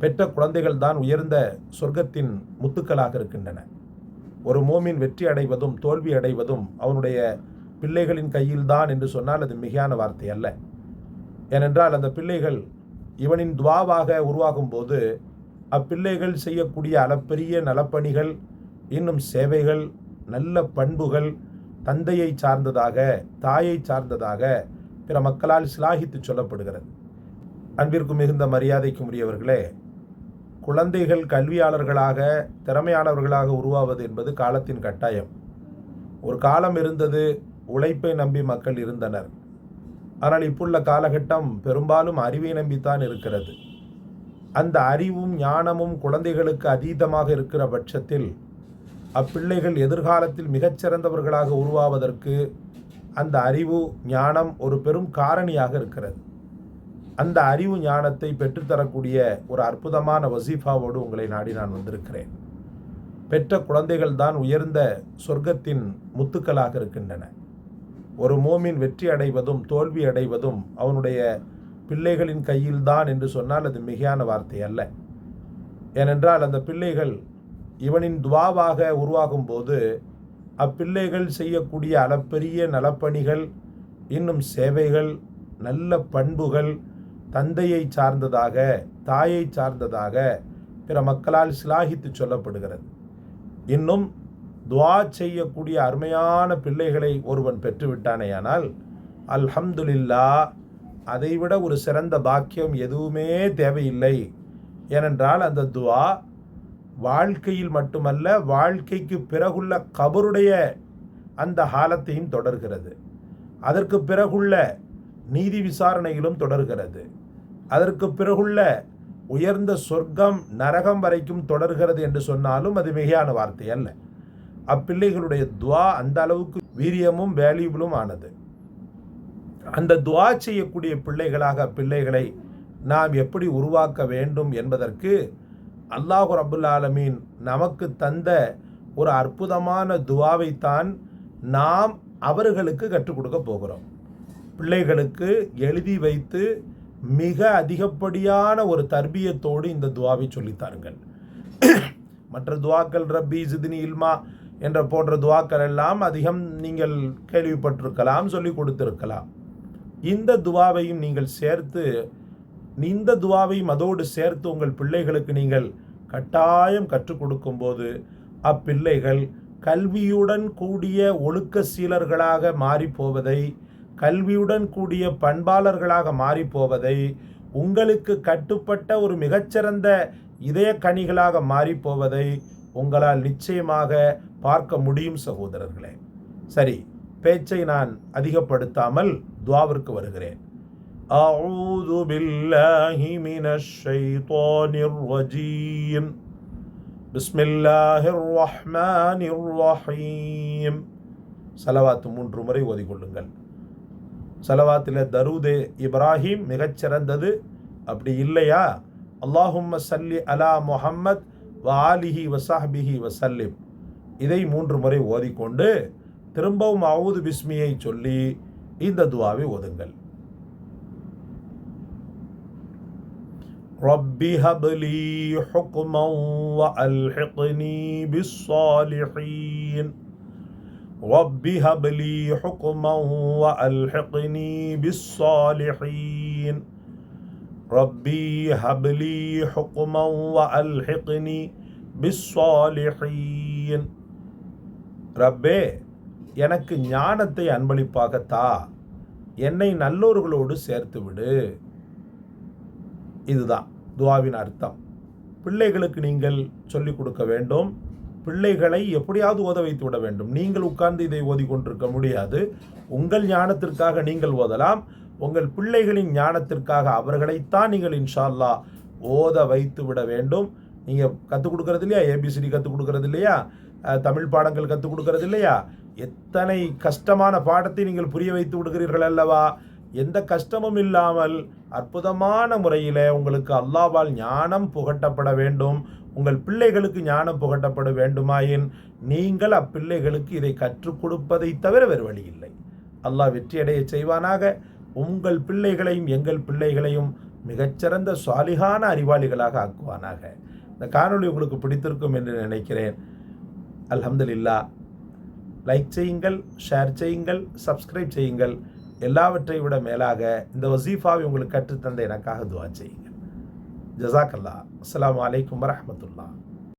பெற்ற குழந்தைகள் தான் உயர்ந்த சொர்க்கத்தின் முத்துக்களாக இருக்கின்றன. ஒரு மோமின் வெற்றி அடைவதும் தோல்வி அடைவதும் அவனுடைய பிள்ளைகளின் கையில்தான் என்று சொன்னால் அது மிகையான வார்த்தை அல்ல. ஏனென்றால் அந்த பிள்ளைகள் இவனின் துவாவாக உருவாகும் போது அப்பிள்ளைகள் செய்யக்கூடிய அளப்பெரிய நலப்பணிகள் இன்னும் சேவைகள் நல்ல பண்புகள் தந்தையை சார்ந்ததாக தாயை சார்ந்ததாக பிற மக்களால் சிலாகித்து சொல்லப்படுகிறது. அன்பிற்கு மிகுந்த மரியாதைக்கு உரியவர்களே குழந்தைகள் கல்வியாளர்களாக திறமையானவர்களாக உருவாவது என்பது காலத்தின் கட்டாயம். ஒரு காலம் இருந்தது உழைப்பை நம்பி மக்கள் இருந்தனர். ஆனால் இப்புள்ள காலகட்டம் பெரும்பாலும் அறிவை நம்பித்தான் இருக்கிறது. அந்த அறிவும் ஞானமும் குழந்தைகளுக்கு அதீதமாக இருக்கிற பட்சத்தில் அப்பிள்ளைகள் எதிர்காலத்தில் மிகச்சிறந்தவர்களாக உருவாவதற்கு அந்த அறிவு ஞானம் ஒரு பெரும் காரணியாக இருக்கிறது. அந்த அறிவு ஞானத்தை பெற்றுத்தரக்கூடிய ஒரு அற்புதமான வசீஃபாவோடு உங்களை நாடி நான் வந்திருக்கிறேன். பெற்ற குழந்தைகள் தான் உயர்ந்த சொர்க்கத்தின் முத்துக்களாக இருக்கின்றன. ஒரு மோமின் வெற்றி அடைவதும் தோல்வி அடைவதும் அவனுடைய பிள்ளைகளின் கையில்தான் என்று சொன்னால் அது மிகையான வார்த்தை அல்ல. ஏனென்றால் அந்த பிள்ளைகள் இவனின் துவாவாக உருவாகும் போது அப்பிள்ளைகள் செய்யக்கூடிய அளப்பெரிய நலப்பணிகள் இன்னும் சேவைகள் நல்ல பண்புகள் தந்தையை சார்ந்ததாக தாயை சார்ந்ததாக பிற மக்களால் சிலாகித்து சொல்லப்படுகிறது. இன்னும் துவா செய்யக்கூடிய அருமையான பிள்ளைகளை ஒருவன் பெற்றுவிட்டானேயானால் அல்ஹம்துலில்லா அதைவிட ஒரு சிறந்த பாக்கியம் எதுவுமே தேவையில்லை. ஏனென்றால் அந்த துவா வாழ்க்கையில் மட்டுமல்ல வாழ்க்கைக்கு பிறகுள்ள கபருடைய அந்த காலத்தையும் தொடர்கிறது. அதற்கு பிறகுள்ள நீதி விசாரணையிலும் தொடர்கிறது. அதற்கு பிறகுள்ள உயர்ந்த சொர்க்கம் நரகம் வரைக்கும் தொடர்கிறது என்று சொன்னாலும் அது மிகையான வார்த்தை அல்ல. அப்பிள்ளைகளுடைய துவா அந்த அளவுக்கு வீரியமும் வேல்யூபிளும் ஆனது. அந்த துவா செய்யக்கூடிய பிள்ளைகளாக பிள்ளைகளை நாம் எப்படி உருவாக்க வேண்டும் என்பதற்கு அல்லாஹு ரபுல் ஆலமீன் நமக்கு தந்த ஒரு அற்புதமான துவாவைத்தான் நாம் அவர்களுக்கு கற்றுக் கொடுக்க போகிறோம். பிள்ளைகளுக்கு எழுதி வைத்து மிக அதிகப்படியான ஒரு தர்பியத்தோடு இந்த துவாவை சொல்லித்தாருங்கள் மற்ற துவாக்கள் ரப்பி சிதினி இல்மா என்ற போன்ற துவாக்கள் எல்லாம் அதிகம் நீங்கள் கேள்விப்பட்டிருக்கலாம் சொல்லி கொடுத்திருக்கலாம். இந்த துவாவையும் நீங்கள் சேர்த்து இந்த துவாவையும் அதோடு சேர்த்து உங்கள் பிள்ளைகளுக்கு நீங்கள் கட்டாயம் கற்றுக் கொடுக்கும்போது அப்பிள்ளைகள் கல்வியுடன் கூடிய ஒழுக்க சீலர்களாக மாறிப்போவதை கல்வியுடன் கூடிய பண்பாளர்களாக மாறிப்போவதை உங்களுக்கு கட்டுப்பட்ட ஒரு மிகச்சிறந்த இதய கனிகளாக மாறிப்போவதை உங்களால் நிச்சயமாக பார்க்க முடியும் சகோதரர்களே சரி பேச்சை நான் அதிகப்படுத்தாமல் துவாவிற்கு வருகிறேன் أعوذ بالله من الشيطان الرجيم بسم الله الرحمن الرحيم சலவாத்து மூன்று முறை ஓதிக்கொள்ளுங்கள் சலவாத்தில் தருதே இப்ராஹிம் மிகச்சிறந்தது அப்படி இல்லையா அல்லாஹும்ம சல்லி அலா முஹம்மத் வ ஆலிஹி வசாஹ்பிஹி வசல்லிம் இதை மூன்று முறை ஓதிக்கொண்டு திரும்பவும் அவுது பிஸ்மியை சொல்லி இந்த துவாவை ஓதுங்கள் رب هب لي حكما وألحقني بالصالحين رب هب لي حكما وألحقني بالصالحين ربي هب لي حكما وألحقني بالصالحين ரப்பே எனக்கு ஞானத்தை அன்பளிப்பாக தா என்னை நல்லோர்களோடு சேர்த்து விடு இதுதான் துவாவின் அர்த்தம் பிள்ளைகளுக்கு நீங்கள் சொல்லிக் கொடுக்க வேண்டும் பிள்ளைகளை எப்படியாவது ஓத வைத்து விட வேண்டும். நீங்கள் உட்கார்ந்து இதை ஓதி கொண்டிருக்க முடியாது. உங்கள் ஞானத்திற்காக நீங்கள் ஓதலாம். உங்கள் பிள்ளைகளின் ஞானத்திற்காக அவர்களைத்தான் நீங்கள் இன்ஷால்லா ஓத வைத்து விட வேண்டும். நீங்கள் கற்றுக் கொடுக்கறது இல்லையா? ஏபிசிடி கற்றுக் கொடுக்கறது இல்லையா? தமிழ் பாடங்கள் கற்றுக் கொடுக்கறது இல்லையா? எத்தனை கஷ்டமான பாடத்தை நீங்கள் புரிய வைத்து விடுகிறீர்கள் அல்லவா? எந்த கஷ்டமும் இல்லாமல் அற்புதமான முறையில் உங்களுக்கு அல்லாவால் ஞானம் புகட்டப்பட வேண்டும். உங்கள் பிள்ளைகளுக்கு ஞானம் புகட்டப்பட வேண்டுமாயின் நீங்கள் அப்பிள்ளைகளுக்கு இதை கற்றுக் கொடுப்பதை தவிர வேறு வழி இல்லை. அல்லாஹ் வெற்றியடைய செய்வானாக. உங்கள் பிள்ளைகளையும் எங்கள் பிள்ளைகளையும் மிகச்சிறந்த சுவாலிகான அறிவாளிகளாக ஆக்குவானாக. இந்த காணொளி உங்களுக்கு பிடித்திருக்கும் என்று நினைக்கிறேன். அல்ஹம்துலில்லா லைக் செய்யுங்கள் ஷேர் செய்யுங்கள் சப்ஸ்கிரைப் செய்யுங்கள். எல்லாவற்றை விட மேலாக இந்த வசீஃபாவை உங்களுக்கு கற்றுத்தந்த எனக்காக துவா செய்யுங்கள். ஜசாக்கல்லா அஸ்லாம் வலைக்கம் வரமத்துல்லா